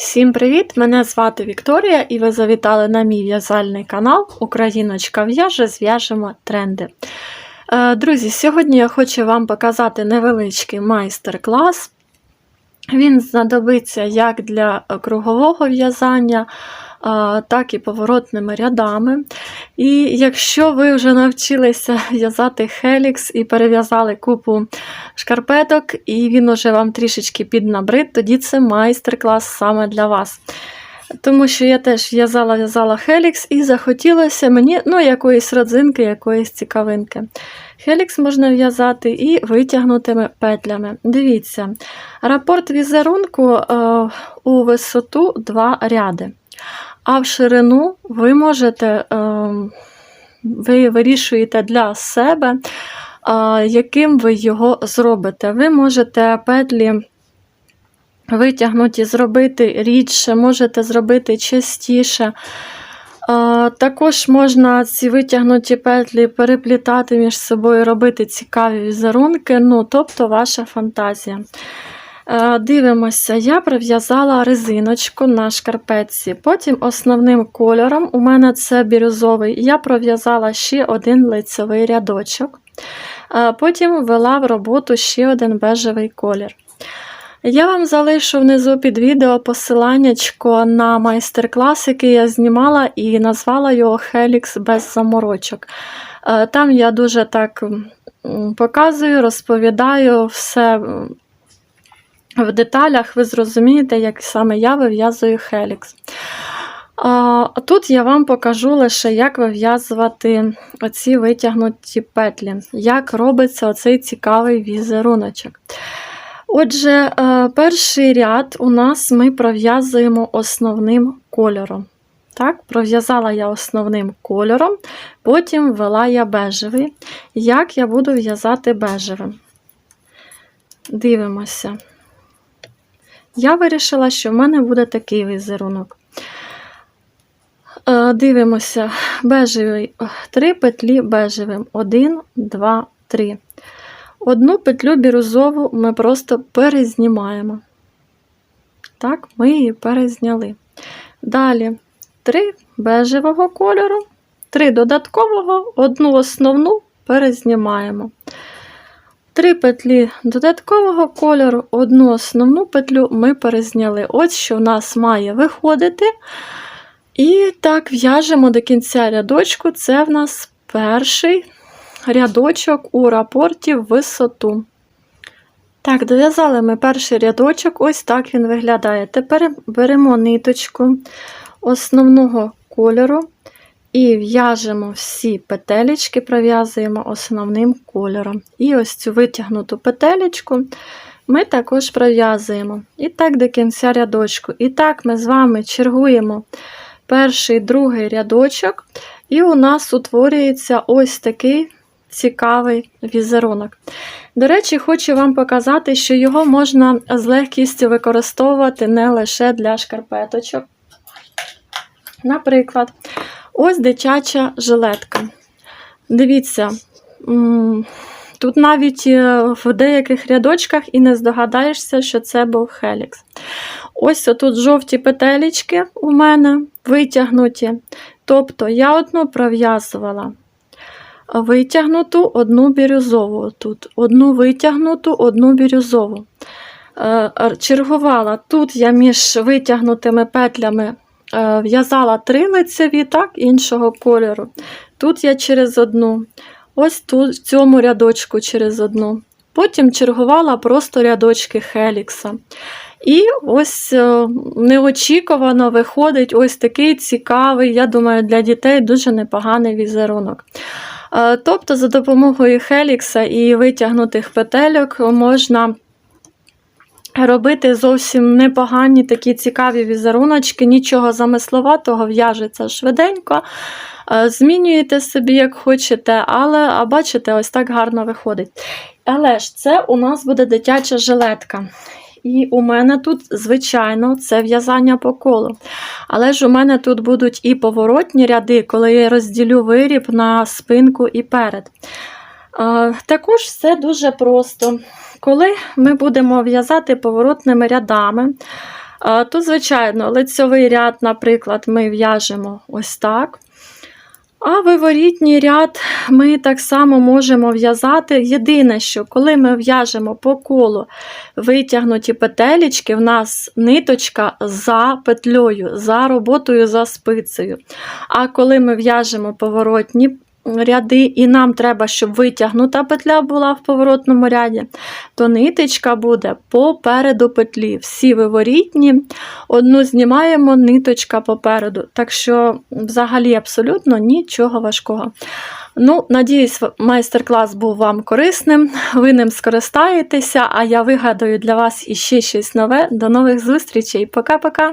Всім привіт! Мене звати Вікторія і ви завітали на мій в'язальний канал Україночка в'яже, зв'яжемо тренди. Е, Друзі, сьогодні я хочу вам показати невеличкий майстер-клас. Він знадобиться як для кругового в'язання, так і поворотними рядами. І якщо ви вже навчилися в'язати хелікс і перев'язали купу шкарпеток, і він уже вам трішечки піднабрид, тоді це майстер-клас саме для вас. Тому що я теж в'язала в'язала хелікс і захотілося мені ну, якоїсь родзинки, якоїсь цікавинки. Хелікс можна в'язати і витягнутими петлями. Дивіться, рапорт візерунку е, у висоту два ряди. А в ширину ви можете, е, ви вирішуєте для себе, е, яким ви його зробите. Ви можете петлі витягнуті зробити рідше, можете зробити частіше. Також можна ці витягнуті петлі переплітати між собою, робити цікаві візерунки, ну, тобто ваша фантазія. Е, Дивимося, я прив'язала резиночку на шкарпетці. Потім основним кольором, у мене це бірюзовий, я пров'язала ще один лицевий рядочок. Е, Потім ввела в роботу ще один бежевий колір. Я вам залишу внизу під відео посиланнячко на майстер-клас, який я знімала, і назвала його Хелікс без заморочок. Е, Там я дуже так показую, розповідаю все в деталях, ви зрозумієте, як саме я вив'язую Хелікс. А Тут я вам покажу лише, як вив'язувати оці витягнуті петлі, як робиться оцей цікавий візеруночок. Отже, е, перший ряд у нас ми пров'язуємо основним кольором. Так, Пров'язала я основним кольором, потім ввела я бежевий. Як я буду в'язати бежевим? Дивимося. Я вирішила, що в мене буде такий візерунок. Е, Дивимося, бежевий, три петлі бежевим. Один, два, три. Одну петлю бірюзову ми просто перезнімаємо. Так, ми її перезняли. Далі три бежевого кольору, три додаткового, одну основну перезнімаємо. Три петлі додаткового кольору, одну основну петлю ми перезняли. Ось що в нас має виходити. І так, в'яжемо до кінця рядочку. Це в нас перший рядочок у рапорті в висоту. Так, дов'язали ми перший рядочок, ось так він виглядає. Тепер беремо ниточку основного кольору і в'яжемо всі петелечки, пров'язуємо основним кольором. І ось цю витягнуту петелечку ми також пров'язуємо. І так до кінця рядочку. І так ми з вами чергуємо перший другий рядочок, і у нас утворюється ось такий цікавий візерунок. До речі, хочу вам показати, що його можна з легкістю використовувати не лише для шкарпеточок. Наприклад, ось дитяча жилетка. Дивіться, тут навіть е, в деяких рядочках і не здогадаєшся, що це був хелікс. Ось тут жовті петелечки у мене витягнуті. Тобто я одну пров'язувала витягнуту, одну бірюзову тут, одну витягнуту, одну бірюзову. Е, чергувала тут я між витягнутими петлями в'язала три лицеві, так, іншого кольору. Тут я через одну, ось тут в цьому рядочку через одну. Потім чергувала просто рядочки Хелікса. І ось е, неочікувано виходить ось такий цікавий, я думаю, для дітей дуже непоганий візерунок. Е, тобто, за допомогою Хелікса і витягнутих петельок можна робити зовсім непогані такі цікаві візеруночки, нічого замисловатого, в'яжеться швиденько. Е, змінюєте собі, як хочете, але а бачите, ось так гарно виходить. Але ж це у нас буде дитяча жилетка. І у мене тут, звичайно, це в'язання по колу. Але ж у мене тут будуть і поворотні ряди, коли я розділю виріб на спинку і перед. Також все дуже просто. Коли ми будемо в'язати поворотними рядами, Тут, звичайно, лицьовий ряд, наприклад, ми в'яжемо ось так. А виворітній ряд ми так само можемо в'язати. Єдине, що коли ми в'яжемо по колу витягнуті петелечки, в нас ниточка за петлею, за роботою за спицею. А коли ми в'яжемо поворотні ряди, і нам треба, щоб витягнута петля була в поворотному ряді, то ниточка буде попереду петлі. Всі виворітні, одну знімаємо, ниточка попереду. Так що, взагалі, абсолютно нічого важкого. Ну, надіюсь, майстер-клас був вам корисним. Ви ним скористаєтеся, а я вигадаю для вас іще щось нове. До нових зустрічей. Пока-пока!